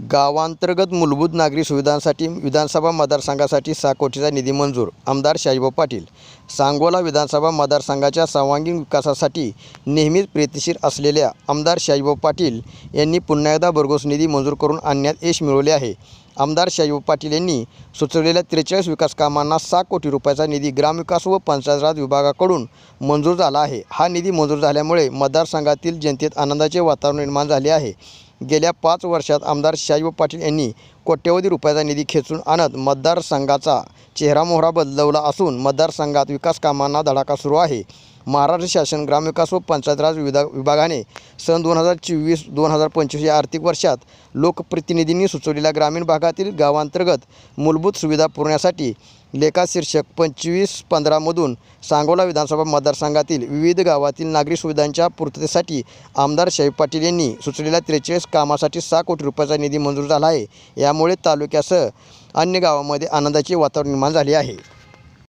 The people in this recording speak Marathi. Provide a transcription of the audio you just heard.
गावांतर्गत मूलभूत नागरी सुविधांसाठी विधानसभा मतदारसंघासाठी सहा कोटीचा निधी मंजूर आमदार शाजीभाऊ पाटील. सांगोला विधानसभा मतदारसंघाच्या सर्वांगीण विकासासाठी नेहमीच प्रयत्नशील असलेल्या आमदार शाजीभाऊ पाटील यांनी पुन्हा एकदा भरघोस निधी मंजूर करून आणण्यात यश मिळवले आहे. आमदार शाजीभाऊ पाटील यांनी सुचवलेल्या त्रेचाळीस विकास कामांना सहा कोटी रुपयाचा निधी ग्रामविकास व पंचायत राज विभागाकडून मंजूर झाला आहे. हा निधी मंजूर झाल्यामुळे मतदारसंघातील जनतेत आनंदाचे वातावरण निर्माण झाले आहे. गेल्या पाच वर्षात आमदार शाजीभाऊ पाटील यांनी कोट्यवधी रुपयाचा निधी खेचून आणत मतदारसंघाचा चेहरा मोहरा बदलवला असून मतदारसंघात विकास कामांना धडाका सुरू आहे. महाराष्ट्र शासन ग्रामविकास व पंचायत राज विभाग विभागाने सन दोन हजार चोवीस दोन हजार पंचवीस या आर्थिक वर्षात लोकप्रतिनिधींनी सुचवलेल्या ग्रामीण भागातील गावांतर्गत मूलभूत सुविधा पुरवण्यासाठी लेखाशीर्षक पंचवीस पंधरामधून सांगोला विधानसभा मतदारसंघातील विविध गावातील नागरी सुविधांच्या पूर्ततेसाठी आमदार शाही पाटील यांनी सुचलेल्या त्रेचाळीस कामासाठी सहा कोटी रुपयाचा निधी मंजूर झाला आहे. यामुळे तालुक्यासह अन्य गावामध्ये आनंदाचे वातावरण निर्माण झाले आहे.